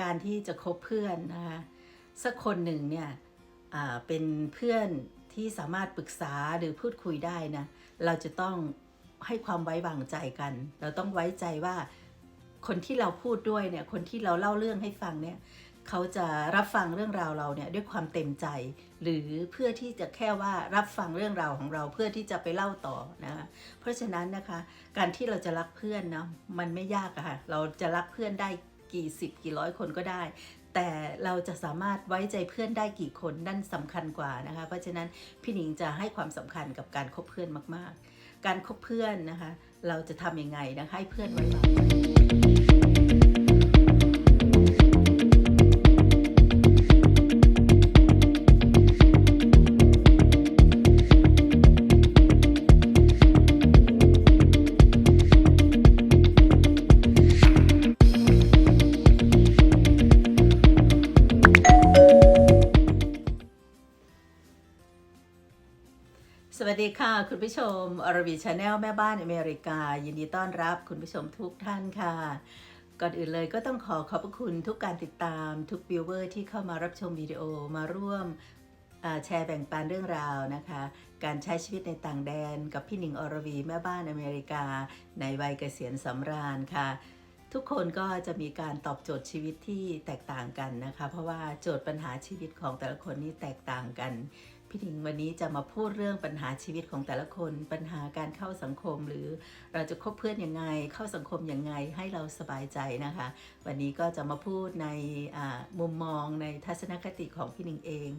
การที่จะคบเพื่อนนะคะสักคนหนึ่งเนี่ยเป็นเพื่อนที่สามารถปรึกษาหรือพูดคุยได้นะเราจะต้องให้ความไว้วางใจกัน เราต้องไว้ใจว่าคนที่เราพูดด้วยเนี่ยคนที่เราเล่าเรื่องให้ฟังเนี่ยเขาจะรับฟังเรื่องราวเราเนี่ยด้วยความเต็มใจ หรือเพื่อที่จะแค่ว่ารับฟังเรื่องราวของเราเพื่อที่จะไปเล่าต่อนะคะเพราะฉะนั้นนะคะ การที่เราจะรักเพื่อนนะมันไม่ยากอะค่ะเราจะรักเพื่อนได้ กี่สิบกี่ร้อยคนก็ได้ แต่เราจะสามารถไว้ใจเพื่อนได้กี่คนนั่นสำคัญกว่านะคะเพราะฉะนั้นพี่หนิงจะให้ความสำคัญกับการคบเพื่อนมากๆ การคบเพื่อนนะคะ เราจะทำยังไงนะคะให้เพื่อนไว้วางใจ คุณผู้ชมอรวีชาแนลแม่บ้านอเมริกา ยินดีต้อนรับคุณผู้ชมทุกท่านค่ะ ก่อนอื่นเลยก็ต้องขอขอบพระคุณทุกการติดตามทุกวิวเวอร์ที่เข้ามารับชมวิดีโอมาร่วมแชร์แบ่งปันเรื่องราวนะคะ การใช้ชีวิตในต่างแดนกับพี่หนิงอรวีแม่บ้านอเมริกา ในวัยเกษียณสำราญค่ะ ทุกคนก็จะมีการตอบโจทย์ชีวิตที่แตกต่างกันนะคะ เพราะว่าโจทย์ปัญหาชีวิตของแต่ละคนนี้แตกต่างกัน พี่หนิงวันนี้จะมาพูดเรื่องปัญหาชีวิตของแต่ละคน ปัญหาการเข้าสังคม หรือเราจะคบเพื่อนยังไง เข้าสังคมยังไงให้เราสบายใจนะคะ วันนี้ก็จะมาพูดในมุมมองในทัศนคติของพี่หนิงเอง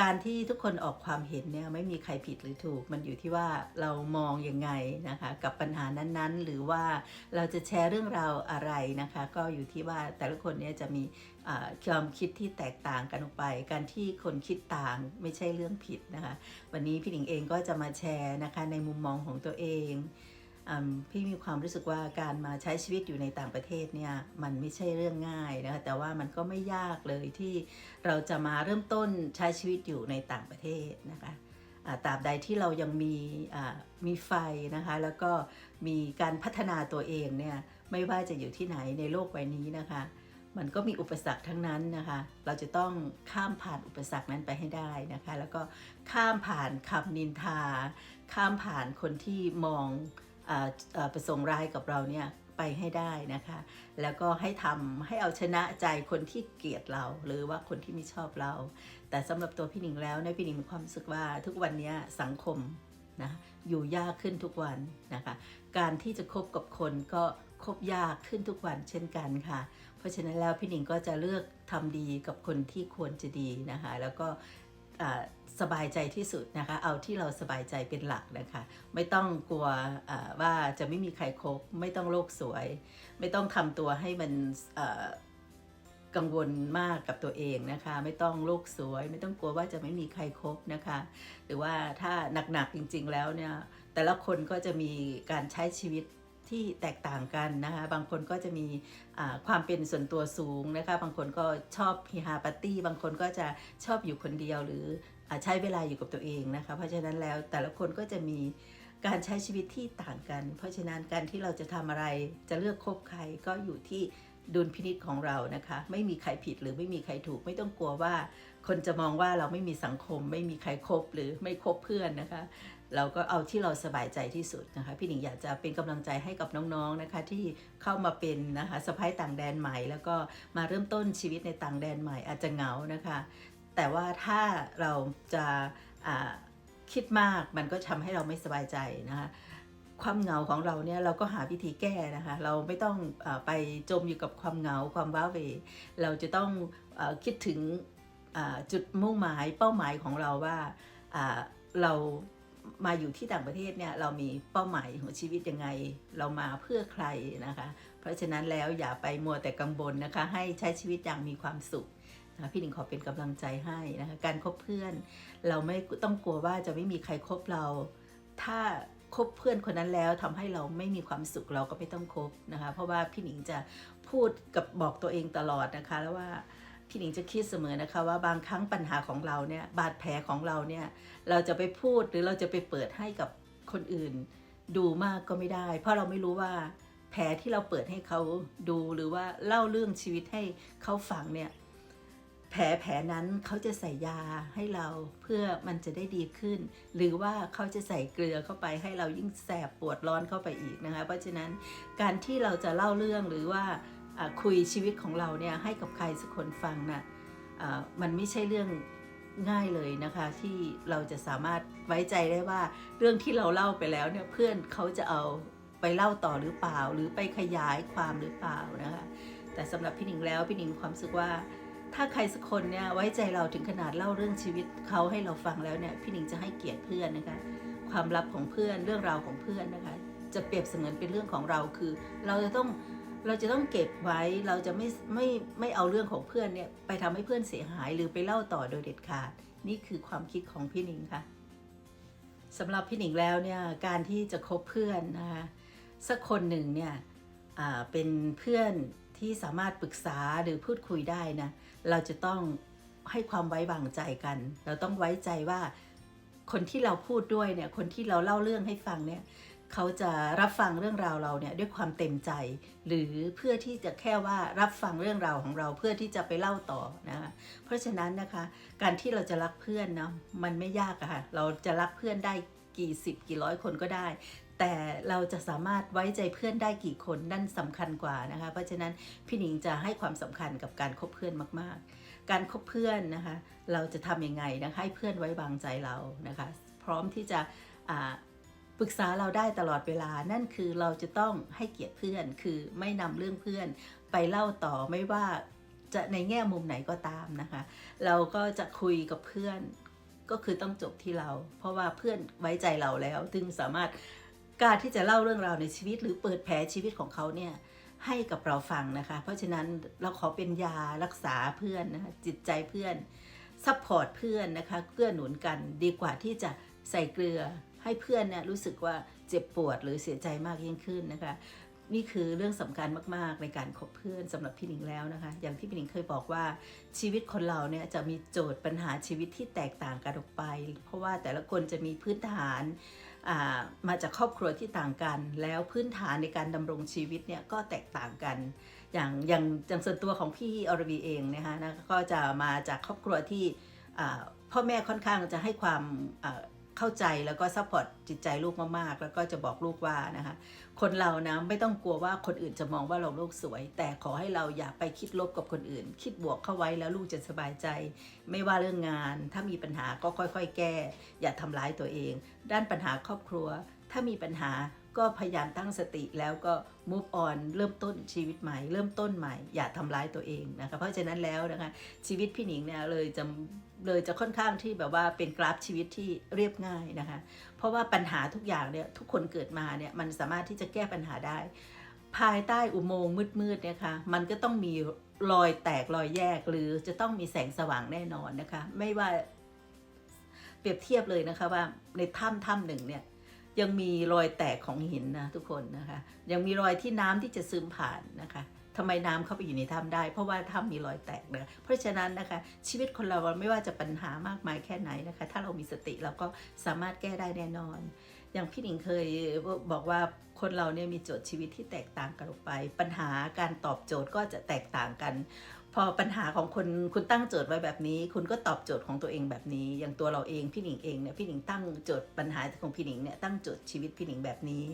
การที่ทุกคนออกความเห็นเนี่ยไม่มีใครผิดหรือถูก มันอยู่ที่ว่าเรามองยังไงนะคะ กับปัญหานั้นๆ หรือว่าเราจะแชร์เรื่องราวอะไรนะคะ ก็อยู่ที่ว่าแต่ละคนเนี่ยจะมีความคิดที่แตกต่างกันออกไป การที่คนคิดต่างไม่ใช่เรื่องผิดนะคะ วันนี้พี่หนิงเองก็จะมาแชร์นะคะในมุมมองของตัวเอง พี่มีความรู้สึกว่าการมาใช้ชีวิตอยู่ในต่างประเทศเนี่ยมันไม่ใช่เรื่องง่ายนะคะแต่ว่ามันก็ไม่ยากเลยที่เราจะมาเริ่มต้นใช้ชีวิตอยู่ในต่างประเทศนะคะตราบใดที่เรายังมีมีไฟนะคะแล้วก็มีการพัฒนาตัวเองเนี่ยไม่ว่าจะอยู่ที่ไหนในโลกใบนี้นะคะ มันก็มีอุปสรรคทั้งนั้นนะคะ เราจะต้องข้ามผ่านอุปสรรคนั้นไปให้ได้นะคะ แล้วก็ข้ามผ่านคำนินทา ข้ามผ่านคนที่มอง ประสงค์ร้ายกับเราเนี่ยไปให้ได้นะคะ แล้วก็ให้ทำให้เอาชนะใจคนที่เกลียดเรา หรือว่าคนที่ไม่ชอบเรา แต่สำหรับตัวพี่หนิงแล้วเนพี่หนิงมีความรู้สึกว่าทุกวันนี้สังคมนะอยู่ยากขึ้นทุกวันนะคะ การที่จะคบกับคนก็คบยากขึ้นทุกวันเช่นกันค่ะ เพราะฉะนั้นแล้วพี่หนิงก็จะเลือกทำดีกับคนที่ควรจะดีนะคะ แล้วก็ สบายใจที่สุดนะคะ เอาที่เราสบายใจเป็นหลักนะคะ ไม่ต้องกลัวว่าจะไม่มีใครครบไม่ต้องโลกสวย ไม่ต้องทำตัวให้มันกังวลมากกับตัวเองนะคะ ไม่ต้องโลกสวย ไม่ต้องกลัวว่าจะไม่มีใครครบนะคะ หรือว่าถ้าหนักๆจริง ๆ แล้วเนี่ยแต่ละคนก็จะมีการใช้ชีวิต ที่แตกต่างกันนะคะบางคนก็จะมีความเป็นส่วนตัวสูงนะคะบางคนก็ชอบฮิฮาปาร์ตี้บางคนก็จะชอบอยู่คนเดียวหรืออใช้เวลาอยู่กับตัวเองนะคะเพราะฉะนั้นแล้วแต่ละคนก็จะมีการใช้ชีวิตที่ต่างกัน เพราะฉะนั้นการที่เราจะทำอะไรจะเลือกคบใครก็อยู่ที่ดุลพินิษของเรานะคะ ไม่มีใครผิดหรือไม่มีใครถูก ไม่ต้องกลัวว่า คนจะมองว่าเราไม่มีสังคม ไม่มีใครคบหรือไม่คบเพื่อนนะคะ เราก็เอาที่เราสบายใจที่สุดนะคะ พี่หนิงอยากจะเป็นกำลังใจให้กับน้องๆนะคะ ที่เข้ามาเป็นนะคะสะพ้ายต่างแดนใหม่ แล้วก็มาเริ่มต้นชีวิตในต่างแดนใหม่อาจจะเหงานะคะ แต่ว่าถ้าเราจะคิดมากมันก็ทำให้เราไม่สบายใจนะคะความเหงาของเราเนี่ยเราก็หาวิธีแก้นะคะ เราไม่ต้องอไปจมอยู่กับความเหงาความว้าเวเราจะต้องอคิดถึงจุดมุ่งหมายเป้าหมายของเราว่าเรา มาอยู่ที่ต่างประเทศเนี่ยเรามีเป้าหมายของชีวิตยังไง เรามาเพื่อใครนะคะ เพราะฉะนั้นแล้วอย่าไปมัวแต่กังวลนะคะ ให้ใช้ชีวิตอย่างมีความสุขนะคะพี่หนิงขอเป็นกำลังใจให้นะคะการคบเพื่อน เราไม่ต้องกลัวว่าจะไม่มีใครคบเรา ถ้าคบเพื่อนคนนั้นแล้วทำให้เราไม่มีความสุขเราก็ไม่ต้องคบนะคะ เพราะว่าพี่หนิงจะพูดกับบอกตัวเองตลอดนะคะแล้วว่า พี่หนิงจะคิดเสมอนะคะว่าบางครั้งปัญหาของเราเนี่ยบาดแผลของเราเนี่ยเราจะไปพูดหรือเราจะไปเปิดให้กับคนอื่น ดูมากก็ไม่ได้ เพราะเราไม่รู้ว่าแผลที่เราเปิดให้เขาดูหรือว่าเล่าเรื่องชีวิตให้เขาฟังเนี่ยแผลแผลนั้นเขาจะใส่ยาให้เราเพื่อมันจะได้ดีขึ้น หรือว่าเขาจะใส่เกลือเข้าไปให้เรายิ่งแสบปวดร้อนเข้าไปอีกนะคะเพราะฉะนั้นการที่เราจะเล่าเรื่องหรือว่าอ่า คุยชีวิตของเราเนี่ยให้กับใครสักคนฟังน่ะอ่ามันไม่ใช่เรื่องง่ายเลยนะคะที่เราจะสามารถไว้ใจได้ว่าเรื่องที่เราเล่าไปแล้วเนี่ยเพื่อนเขาจะเอาไปเล่าต่อหรือเปล่า หรือไปขยายความหรือเปล่านะคะแต่สำหรับพี่หนิงแล้วพี่หนิงความรู้สึกว่า ถ้าใครสักคนเนี่ยไว้ใจเราถึงขนาดเล่าเรื่องชีวิตเขาให้เราฟังแล้วเนี่ยพี่หนิงจะให้เกียรติเพื่อนนะคะความลับของเพื่อนเรื่องราวของเพื่อนนะคะจะเปรียบเสมือนเป็นเรื่องของเราคือ เราจะต้อง เราจะต้องเก็บไว้เราจะไม่ไม่ไม่เอาเรื่องของเพื่อนเนี่ยไปทำให้เพื่อนเสียหายหรือไปเล่าต่อโดยเด็ดขาด นี่คือความคิดของพี่หนิงค่ะสำหรับพี่หนิงแล้วเนี่ยการที่จะคบเพื่อนนะคะสักคนหนึ่งเนี่ยเป็นเพื่อนที่สามารถปรึกษาหรือพูดคุยได้นะเราจะต้องให้ความไว้วางใจกัน เราต้องไว้ใจว่าคนที่เราพูดด้วยเนี่ยคนที่เราเล่าเรื่องให้ฟังเนี่ย เขาจะรับฟังเรื่องราวเราเนี่ยด้วยความเต็มใจ หรือเพื่อที่จะแค่ว่ารับฟังเรื่องราวของเราเพื่อที่จะไปเล่าต่อนะคะเพราะฉะนั้นนะคะ การที่เราจะรักเพื่อนเนาะมันไม่ยากอะค่ะเราจะรักเพื่อนได้กี่สิบกี่ร้อยคนก็ได้ แต่เราจะสามารถไว้ใจเพื่อนได้กี่คนนั่นสำคัญกว่านะคะ เพราะฉะนั้นพี่หนิงจะให้ความสำคัญกับการคบเพื่อนมาก ๆ การคบเพื่อนนะคะ เราจะทำยังไงนะคะให้เพื่อนไว้วางใจเรานะคะ พร้อมที่จะอ่า รึกษาเราได้ตลอดเวลา นั่นคือเราจะต้องให้เกียรติเพื่อน คือไม่นำเรื่องเพื่อน ไปเล่าต่อไม่ว่าจะในแง่มุมไหนก็ตามนะคะ เราก็จะคุยกับเพื่อน ก็คือต้องจบที่เรา เพราะว่าเพื่อนไว้ใจเราแล้วถึงสามารถกล้าที่จะเล่าเรื่องราวในชีวิต หรือเปิดแผลชีวิตของเขาเนี่ยให้กับเราฟังนะคะ เพราะฉะนั้นเราขอเป็นยารักษาเพื่อนนะคะจิตใจเพื่อนซัพพอร์ตเพื่อนนะคะเกื้อหนุนกันดีกว่าที่จะใส่เกลือ ให้เพื่อนเนี่ยรู้สึกว่าเจ็บปวดหรือเสียใจมากยิ่งขึ้นนะคะ นี่คือเรื่องสำคัญมากๆในการคบเพื่อนสำหรับพี่หนิงแล้วนะคะ อย่างที่พี่หนิงเคยบอกว่าชีวิตคนเราเนี่ยจะมีโจทย์ปัญหาชีวิตที่แตกต่างกันออกไป เพราะว่าแต่ละคนจะมีพื้นฐานอ่ามาจากครอบครัวที่ต่างกัน แล้วพื้นฐานในการดำรงชีวิตเนี่ยก็แตกต่างกัน อย่างอย่างอย่างส่วนตัวของพี่อรวีเองนะคะนะก็จะมาจากครอบครัวที่อ่าพ่อแม่ค่อนข้างจะให้ความ เข้าใจแล้วก็ซัพพอร์ตจิตใจลูกมากๆ แล้วก็จะบอกลูกว่านะคะคนเรานะไม่ต้องกลัวว่าคนอื่นจะมองว่าเราโลกสวย แต่ขอให้เราอย่าไปคิดลบกับคนอื่น คิดบวกเข้าไว้แล้วลูกจะสบายใจ ไม่ว่าเรื่องงาน ถ้ามีปัญหาก็ค่อยๆ แก้ อย่าทำร้ายตัวเอง ด้านปัญหาครอบครัว ถ้ามีปัญหาก็พยายามตั้งสติแล้วก็ move on เริ่มต้นชีวิตใหม่ เริ่มต้นใหม่ อย่าทำร้ายตัวเองนะคะเพราะฉะนั้นแล้วนะคะชีวิตพี่หนิงเนี่ยเลยจะ เลยจะค่อนข้างที่แบบว่าเป็นกราฟชีวิตที่เรียบง่ายนะคะ เพราะว่าปัญหาทุกอย่างเนี่ยทุกคนเกิดมาเนี่ยมันสามารถที่จะแก้ปัญหาได้ ภายใต้อุโมงค์มืดๆเนี่ยค่ะมันก็ต้องมีรอยแตกรอยแยกหรือจะต้องมีแสงสว่างแน่นอนนะคะ ไม่ว่าเปรียบเทียบเลยนะคะว่าในถ้ำถ้ำหนึ่งเนี่ยยังมีรอยแตกของหินนะทุกคนนะคะ ยังมีรอยที่น้ำที่จะซึมผ่านนะคะ ทำไมน้ำเข้าไปอยู่ในถ้ำได้ เพราะว่าถ้ำมีรอยแตกนะเพราะฉะนั้นนะคะ ชีวิตคนเราไม่ว่าจะปัญหามากมายแค่ไหนนะคะ ถ้าเรามีสติเราก็สามารถแก้ได้แน่นอน อย่างพี่หนิงเคยบอกว่าคนเราเนี่ยมีโจทย์ชีวิตที่แตกต่างกันออกไป ปัญหาการตอบโจทย์ก็จะแตกต่างกันพอปัญหาของคนคุณตั้งโจทย์ไว้แบบนี้ คุณก็ตอบโจทย์ของตัวเองแบบนี้ อย่างตัวเราเองพี่หนิงเองเนี่ยพี่หนิงตั้งโจทย์ปัญหาของพี่หนิงเนี่ยตั้งโจทย์ชีวิตพี่หนิงแบบนี้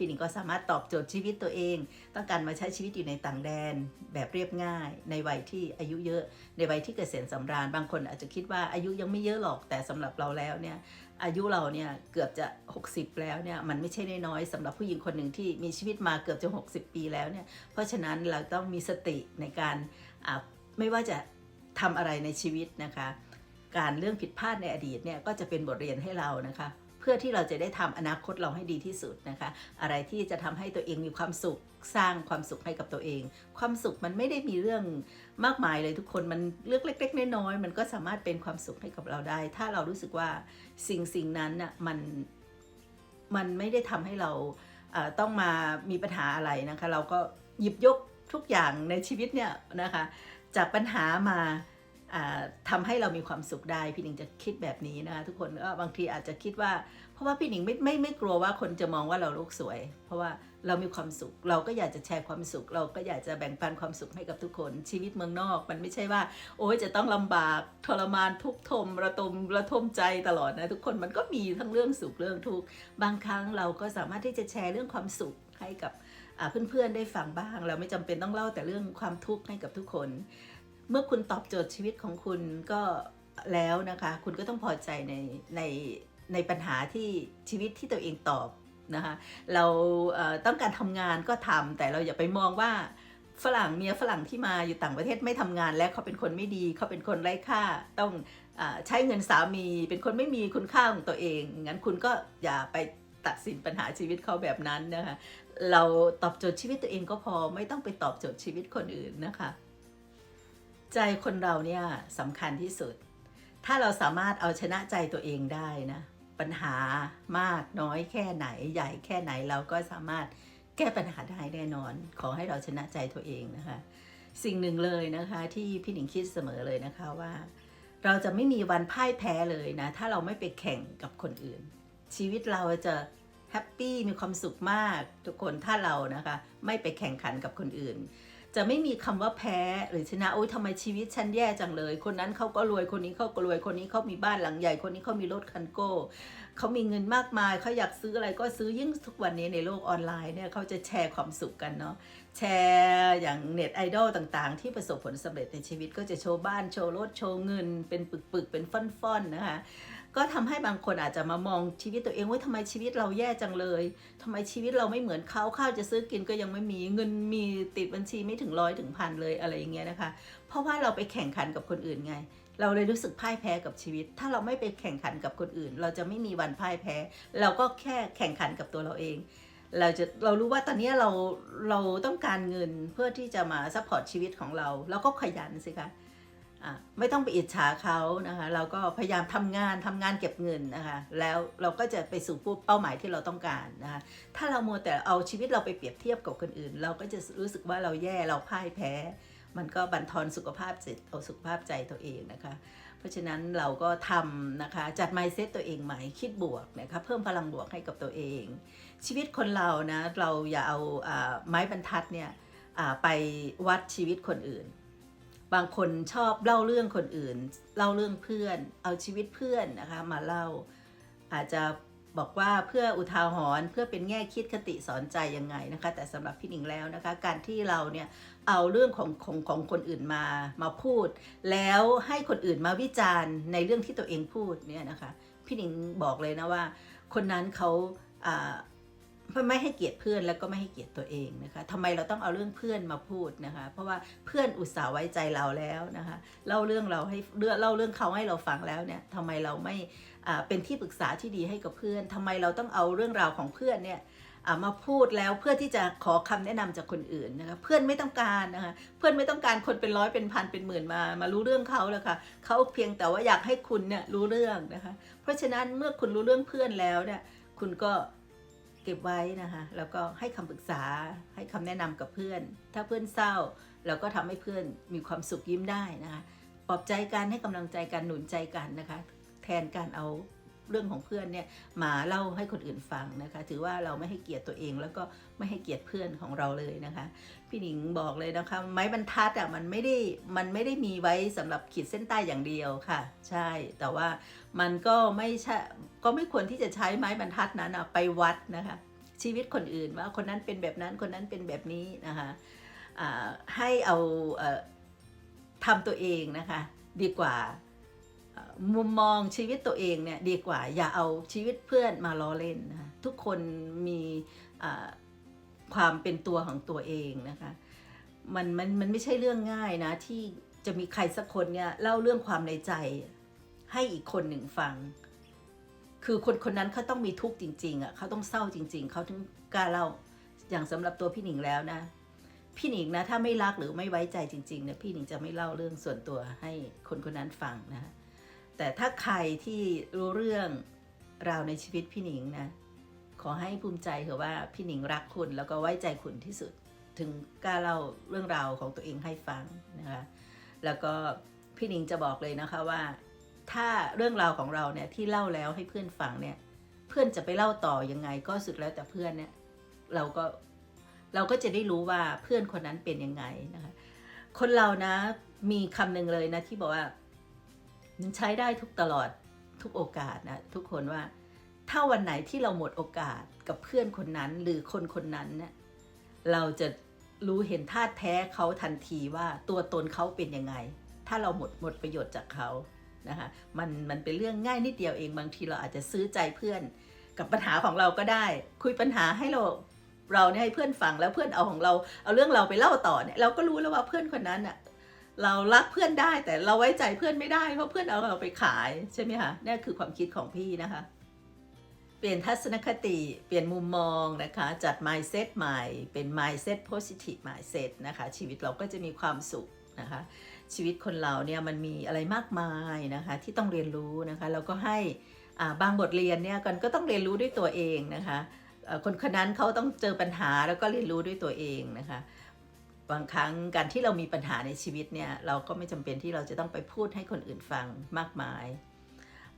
พี่หนิงก็สามารถตอบโจทย์ชีวิตตัวเอง ต้องการมาใช้ชีวิตอยู่ในต่างแดนแบบเรียบง่าย ในวัยที่อายุเยอะในวัยที่เกษียณสำราญบางคนอาจจะคิดว่าอายุยังไม่เยอะหรอกแต่สำหรับเราแล้วเนี่ยอายุเราเนี่ยเกือบจะ 60 แล้วเนี่ยมันไม่ใช่น้อยๆสำหรับผู้หญิงคนหนึ่งที่มีชีวิตมาเกือบจะ 60 ปีแล้วเนี่ยเพราะฉะนั้นเราต้องมีสติในการไม่ว่าจะทำอะไรในชีวิตนะคะ การเรื่องผิดพลาดในอดีตเนี่ยก็จะเป็นบทเรียนให้เรานะคะ เพื่อที่เราจะได้ทำอนาคตเราให้ดีที่สุดนะคะ อะไรที่จะทำให้ตัวเองมีความสุขสร้างความสุขให้กับตัวเอง ความสุขมันไม่ได้มีเรื่องมากมายเลยทุกคนมันเลือกเล็ก ๆ น้อยๆมันก็สามารถเป็นความสุขให้กับเราได้ ถ้าเรารู้สึกว่าสิ่งสิ่งนั้นน่ะมันมันไม่ได้ทำให้เราต้องมามีปัญหาอะไรนะคะ เราก็หยิบยกทุกอย่างในชีวิตเนี่ยนะคะ จากปัญหามา อ่าทำให้เรามีความสุขได้ พี่หนิงจะคิดแบบนี้นะคะทุกคนก็บางทีอาจจะคิดว่า เพราะว่าพี่หนิงไม่ไม่ไม่กลัวว่าคนจะมองว่าเราโลกสวย เพราะว่าเรามีความสุข เราก็อยากจะแชร์ความสุข เราก็อยากจะแบ่งปันความสุขให้กับทุกคน ชีวิตเมืองนอก มันไม่ใช่ว่า โอ้ยจะต้องลำบากทรมานทุกทมระทมระทมใจตลอดนะทุกคนมันก็มีทั้งเรื่องสุขเรื่องทุกข์บางครั้งเราก็สามารถที่จะแชร์เรื่องความสุขให้กับเพื่อนๆได้ฟังบ้าง เราไม่จำเป็นต้องเล่าแต่เรื่องความทุกข์ให้กับทุกคน เมื่อคุณตอบโจทย์ชีวิตของคุณก็แล้วนะคะ คุณก็ต้องพอใจในในในปัญหาที่ชีวิตที่ตัวเองตอบนะคะเราเต้องการทำงานก็ทำแต่เราอย่าไปมองว่าฝรั่งเมียฝรั่งที่มาอยู่ต่างประเทศไม่ทำงานแล้วเขาเป็นคนไม่ดี เขาเป็นคนไร้ค่า ต้องอใช้เงินสามี เป็นคนไม่มีคุณค่าของตัวเอง งั้นคุณก็อย่าไปตัดสินปัญหาชีวิตเขาแบบนั้นนะคะเราตอบโจทย์ชีวิตตัวเองก็พอไม่ต้องไปตอบโจทย์ชีวิตคนอื่นนะคะ ใจคนเราเนี่ยสำคัญที่สุด ถ้าเราสามารถเอาชนะใจตัวเองได้นะ ปัญหามากน้อยแค่ไหนใหญ่แค่ไหนเราก็สามารถแก้ปัญหาได้แน่นอน ขอให้เราชนะใจตัวเองนะคะ สิ่งหนึ่งเลยนะคะที่พี่หนิงคิดเสมอเลยนะคะว่า เราจะไม่มีวันพ่ายแพ้เลยนะ ถ้าเราไม่ไปแข่งกับคนอื่น ชีวิตเราจะแฮปปี้มีความสุขมากทุกคนถ้าเรานะคะ ไม่ไปแข่งขันกับคนอื่น จะไม่มีคำว่าแพ้หรือชนะโอ้ยทำไมชีวิตฉันแย่จังเลย คนนั้นเขาก็รวยคนนี้เขาก็รวยคนนี้เขามีบ้านหลังใหญ่คนนี้เขามีรถคันโก้เขามีเงินมากมายเขาอยากซื้ออะไรก็ซื้อยิ่งทุกวันนี้ในโลกออนไลน์เนี่ยเขาจะแชร์ความสุขกันเนาะแชร์อย่างเน็ตไอดอลต่างๆ ที่ประสบผลสำเร็จในชีวิตก็จะโชว์บ้านโชว์รถโชว์เงิน เป็นปึกๆเป็นฟ่อนๆนะคะ ก็ทำให้บางคนอาจจะมามองชีวิตตัวเองว่าทำไมชีวิตเราแย่จังเลยทำไมชีวิตเราไม่เหมือนเขาข้าวจะซื้อกินก็ยังไม่มีเงินมีติดบัญชีไม่ถึงร้อยถึงพันเลยอะไรอย่างเงี้ยนะคะ เพราะว่าเราไปแข่งขันกับคนอื่นไง เราเลยรู้สึกพ่ายแพ้กับชีวิต ถ้าเราไม่ไปแข่งขันกับคนอื่น เราจะไม่มีวันพ่ายแพ้ เราก็แค่แข่งขันกับตัวเราเองเราจะเรารู้ว่าตอนนี้เราเราต้องการเงินเพื่อที่จะมาซัพพอร์ตชีวิตของเราเราก็ขยันสิคะอะ ไม่ต้องไปอิจฉาเขานะคะ เราก็พยายามทำงานทำงานเก็บเงินนะคะ แล้วเราก็จะไปสู่เป้าหมายที่เราต้องการนะคะ ถ้าเรามัวแต่เอาชีวิตเราไปเปรียบเทียบกับคนอื่น เราก็จะรู้สึกว่าเราแย่เราพ่ายแพ้ มันก็บั่นทอนสุขภาพจิตเอาสุขภาพใจตัวเองนะคะ เพราะฉะนั้นเราก็ทำนะคะจัด mindset ตัวเองใหม่คิดบวกนะคะเพิ่มพลังบวกให้กับตัวเอง ชีวิตคนเรานะเราอย่าเอาอไม้บรรทัดเนี่ยไปวัดชีวิตคนอื่น บางคนชอบเล่าเรื่องคนอื่น เล่าเรื่องเพื่อน เอาชีวิตเพื่อนนะคะมาเล่า อาจจะบอกว่าเพื่ออุทาหรณ์เพื่อเป็นแง่คิดคติสอนใจยังไงนะคะ แต่สำหรับพี่หนิงแล้วนะคะ การที่เราเนี่ยเอาเรื่องของของของคนอื่นมามาพูด แล้วให้คนอื่นมาวิจารณ์ในเรื่องที่ตัวเองพูดเนี่ยนะคะ พี่หนิงบอกเลยนะว่า คนนั้นเขาอ่า ไม่ให้เกียรติเพื่อนแล้วก็ไม่ให้เกียรติตัวเองนะคะทำไมเราต้องเอาเรื่องเพื่อนมาพูดนะคะ เพราะว่าเพื่อนอุตส่าห์ไว้ใจเราแล้วนะคะเล่าเรื่องเราให้เล่าเรื่องเขาให้เราฟังแล้วเนี่ยทำไมเราไม่เป็นที่ปรึกษาที่ดีให้กับเพื่อนทำไมเราต้องเอาเรื่องราวของเพื่อนเนี่ยมาพูดแล้วเพื่อที่จะขอคำแนะนำจากคนอื่นนะคะเพื่อนไม่ต้องการนะคะเพื่อนไม่ต้องการคนเป็นร้อยเป็นพันเป็นหมื่นมามารู้เรื่องเขาแล้วค่ะเขาเพียงแต่ว่าอยากให้คุณเนี่ยรู้เรื่องนะคะเพราะฉะนั้นเมื่อคุณรู้เรื่องเพื่อนแล้วเนี่ยคุณก็ เก็บไว้นะคะแล้วก็ให้คำปรึกษาให้คำแนะนำกับเพื่อน ถ้าเพื่อนเศร้า เราก็ทำให้เพื่อนมีความสุขยิ้มได้นะคะปลอบใจกันให้กำลังใจกันหนุนใจกันนะคะ แทนการเอา เรื่องของเพื่อนเนี่ยมาเล่าให้คนอื่นฟังนะคะ ถือว่าเราไม่ให้เกียรติตัวเองแล้วก็ไม่ให้เกียรติเพื่อนของเราเลยนะคะ พี่หนิงบอกเลยนะคะ ไม้บรรทัดอะมันไม่ได้มันไม่ได้มีไว้สำหรับขีดเส้นใต้อย่างเดียวค่ะ ใช่แต่ว่ามันก็ไม่ใช่ก็ไม่ควรที่จะใช้ไม้บรรทัดนั้นอะไปวัดนะคะ ชีวิตคนอื่นว่าคนนั้นเป็นแบบนั้นคนนั้นเป็นแบบนี้นะคะให้เอาอทำตัวเองนะคะ ดีกว่า มุมมองชีวิตตัวเองเนี่ยดีกว่าอย่าเอาชีวิตเพื่อนมาล้อเล่นนะคะทุกคนมีความเป็นตัวของตัวเองนะคะมันมันมันไม่ใช่เรื่องง่ายนะที่จะมีใครสักคนเนี่ยเล่าเรื่องความในใจให้อีกคนหนึ่งฟัง คือคนคนนั้นเขาต้องมีทุกข์จริงๆอะเขาต้องเศร้าจริง ๆเขาถึงกล้าเล่าอย่างสำหรับตัวพี่หนิงแล้วนะ พี่หนิงนะถ้าไม่รักหรือไม่ไว้ใจจริงๆเนี่ยพี่หนิงจะไม่เล่าเรื่องส่วนตัวให้คนคนนั้นฟังนะ แต่ถ้าใครที่รู้เรื่องราวในชีวิตพี่หนิงนะ ขอให้ภูมิใจเถอะว่าพี่หนิงรักคุณแล้วก็ไว้ใจคุณที่สุด ถึงกล้าเล่าเรื่องราวของตัวเองให้ฟังนะคะ แล้วก็พี่หนิงจะบอกเลยนะคะว่า ถ้าเรื่องราวของเราเนี่ยที่เล่าแล้วให้เพื่อนฟังเนี่ย เพื่อนจะไปเล่าต่อยังไงก็สุดแล้วแต่เพื่อนเนี่ยเราก็เราก็จะได้รู้ว่าเพื่อนคนนั้นเป็นยังไงนะคะ คนเรานะมีคำหนึ่งเลยนะที่บอกว่า มันใช้ได้ทุกตลอดทุกโอกาสนะทุกคนว่า ถ้าวันไหนที่เราหมดโอกาสกับเพื่อนคนนั้นหรือคนคนนั้นเนี่ยเราจะรู้เห็นท่าตุแท้เขาทันทีว่าตัวตนเขาเป็นยังไง ถ้าเราหมดหมดประโยชน์จากเขานะคะมันมันเป็นเรื่องง่ายนิดเดียวเองบางทีเราอาจจะซื้อใจเพื่อน กับปัญหาของเราก็ได้ คุยปัญหาให้เราเราเนี่ยให้เพื่อนฟังแล้วเพื่อนเอาของเราเอาเรื่องเราไปเล่าต่อเนี่ยเราก็รู้แล้วว่าเพื่อนคนนั้นอะ เรารักเพื่อนได้แต่เราไว้ใจเพื่อนไม่ได้เพราะเพื่อนเอาเราไปขายใช่ไหมคะนี่คือความคิดของพี่นะคะ เปลี่ยนทัศนคติเปลี่ยนมุมมองนะคะจัด mindset ใหม่เป็น mindset positive mindset นะคะชีวิตเราก็จะมีความสุขนะคะชีวิตคนเราเนี่ยมันมีอะไรมากมายนะคะที่ต้องเรียนรู้นะคะแล้วก็ให้บางบทเรียนเนี่ยกันก็ต้องเรียนรู้ด้วยตัวเองนะคะคนคนนั้นเขาต้องเจอปัญหาแล้วก็เรียนรู้ด้วยตัวเองนะคะ บางครั้งการที่เรามีปัญหาในชีวิตเนี่ยเราก็ไม่จำเป็นที่เราจะต้องไปพูดให้คนอื่นฟังมากมาย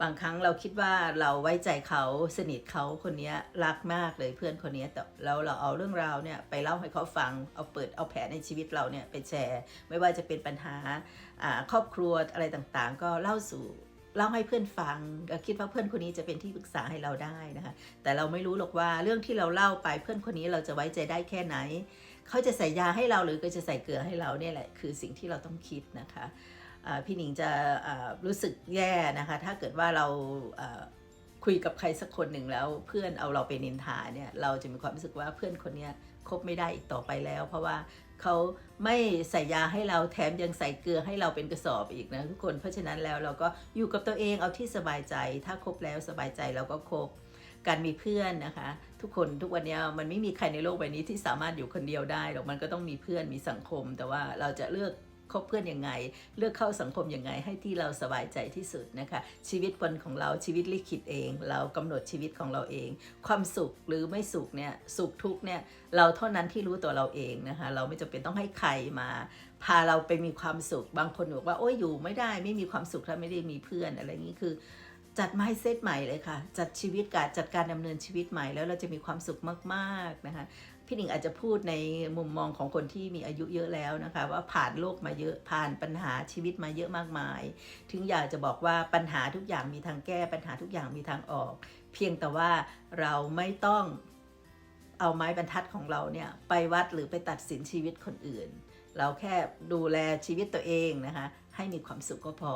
บางครั้งเราคิดว่าเราไว้ใจเขาสนิทเขาคนนี้รักมากเลยเพื่อนคนนี้แต่แล้วเราเอาเรื่องราวเนี่ยไปเล่าให้เขาฟังเอาเปิดเอาแผลในชีวิตเราเนี่ยไปแชร์ ไม่ว่าจะเป็นปัญหาอ่าครอบครัวอะไรต่างๆ ก็เล่าสู่เล่าให้เพื่อนฟังก็คิดว่าเพื่อนคนนี้จะเป็นที่ปรึกษาให้เราได้นะคะแต่เราไม่รู้หรอกว่าเรื่องที่เราเล่าไปเพื่อนคนนี้เราจะไว้ใจได้แค่ไหน เขาจะใส่ยาให้เราหรือก็จะใส่เกลือให้เราเนี่ยแหละคือสิ่งที่เราต้องคิดนะคะพี่หนิงจะรู้สึกแย่นะคะ ถ้าเกิดว่าเราคุยกับใครสักคนหนึ่งแล้วเพื่อนเอาเราไปนินทาเนี่ยเราจะมีความรู้สึกว่าเพื่อนคนนี้คบไม่ได้อีกต่อไปแล้ว เพราะว่าเขาไม่ใส่ยาให้เราแถมยังใส่เกลือให้เราเป็นกระสอบอีกนะทุกคนเพราะฉะนั้นแล้วเราก็อยู่กับตัวเองเอาที่สบายใจ ถ้าคบแล้วสบายใจเราก็คบ การมีเพื่อนนะคะ ทุกคนทุกวันนี้มันไม่มีใครในโลกใบนี้ที่สามารถอยู่คนเดียวได้หรอกมันก็ต้องมีเพื่อนมีสังคม แต่ว่าเราจะเลือกคบเพื่อนยังไง เลือกเข้าสังคมยังไง ให้ที่เราสบายใจที่สุดนะคะ ชีวิตคนของเราชีวิตลิขิตเอง เรากำหนดชีวิตของเราเอง ความสุขหรือไม่สุขเนี่ยสุขทุกเนี่ยเราเท่านั้นที่รู้ตัวเราเองนะคะ เราไม่จำเป็นต้องให้ใครมา พาเราไปมีความสุขบางคนบอกว่าโอ้ยอยู่ไม่ได้ไม่มีความสุขถ้าไม่ได้มีเพื่อนอะไรอย่างนี้คือ จัด mindset ใหม่เลยค่ะ จัดชีวิตการจัดการดำเนินชีวิตใหม่แล้วเราจะมีความสุขมากๆนะคะพี่หนิงอาจจะพูดในมุมมองของคนที่มีอายุเยอะแล้วนะคะ ว่าผ่านโลกมาเยอะผ่านปัญหาชีวิตมาเยอะมากมาย ถึงอยากจะบอกว่าปัญหาทุกอย่างมีทางแก้ ปัญหาทุกอย่างมีทางออก เพียงแต่ว่าเราไม่ต้องเอาไม้บรรทัดของเราเนี่ยไปวัดหรือไปตัดสินชีวิตคนอื่น เราแค่ดูแลชีวิตตัวเองนะคะ ให้มีความสุขก็พอ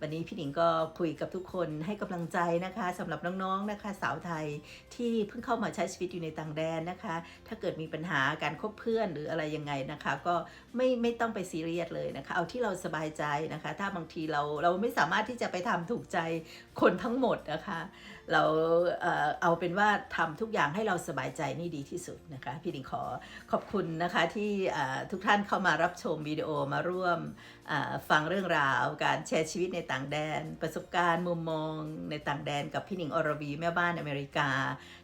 วันนี้พี่หนิงก็คุยกับทุกคนให้กำลังใจนะคะสำหรับน้องๆนะคะ สาวไทยที่เพิ่งเข้ามาใช้ชีวิตอยู่ในต่างแดนนะคะ ถ้าเกิดมีปัญหาการคบเพื่อนหรืออะไรยังไงนะคะ ก็ไม่ไม่ต้องไปซีเรียสเลยนะคะ เอาที่เราสบายใจนะคะ ถ้าบางทีเราเราไม่สามารถที่จะไปทำถูกใจคนทั้งหมดนะคะเราเออเอาเป็นว่าทำทุกอย่างให้เราสบายใจนี่ดีที่สุดนะคะ พี่หนิงขอขอบคุณนะคะที่ทุกท่านเข้ามารับชมวิดีโอมาร่วมฟังเรื่องราว การแชร์ชีวิตในต่างแดน ประสบการณ์มุมมองในต่างแดนกับพี่หนิงอรวีแม่บ้านอเมริกา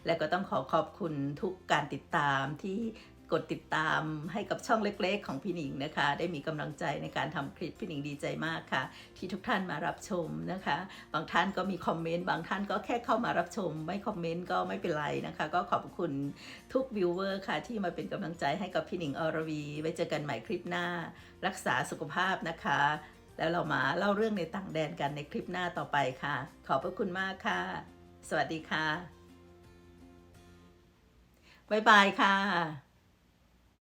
และก็ต้องขอขอบคุณทุกการติดตามที่ กดติดตามให้กับช่องเล็กๆ ของพี่หนิงนะคะ ได้มีกำลังใจในการทำคลิปพี่หนิงดีใจมากค่ะ ที่ทุกท่านมารับชมนะคะ บางท่านก็มีคอมเมนต์บางท่านก็แค่เข้ามารับชม ไม่คอมเมนต์ก็ไม่เป็นไรนะคะ ก็ขอบคุณทุกวิวเวอร์ค่ะ ที่มาเป็นกำลังใจให้กับพี่หนิงอรวี ไว้เจอกันใหม่คลิปหน้า รักษาสุขภาพนะคะ แล้วเรามาเล่าเรื่องในต่างแดนกันในคลิปหน้าต่อไปค่ะ ขอบพระคุณมากค่ะ สวัสดีค่ะบ๊ายบายค่ะ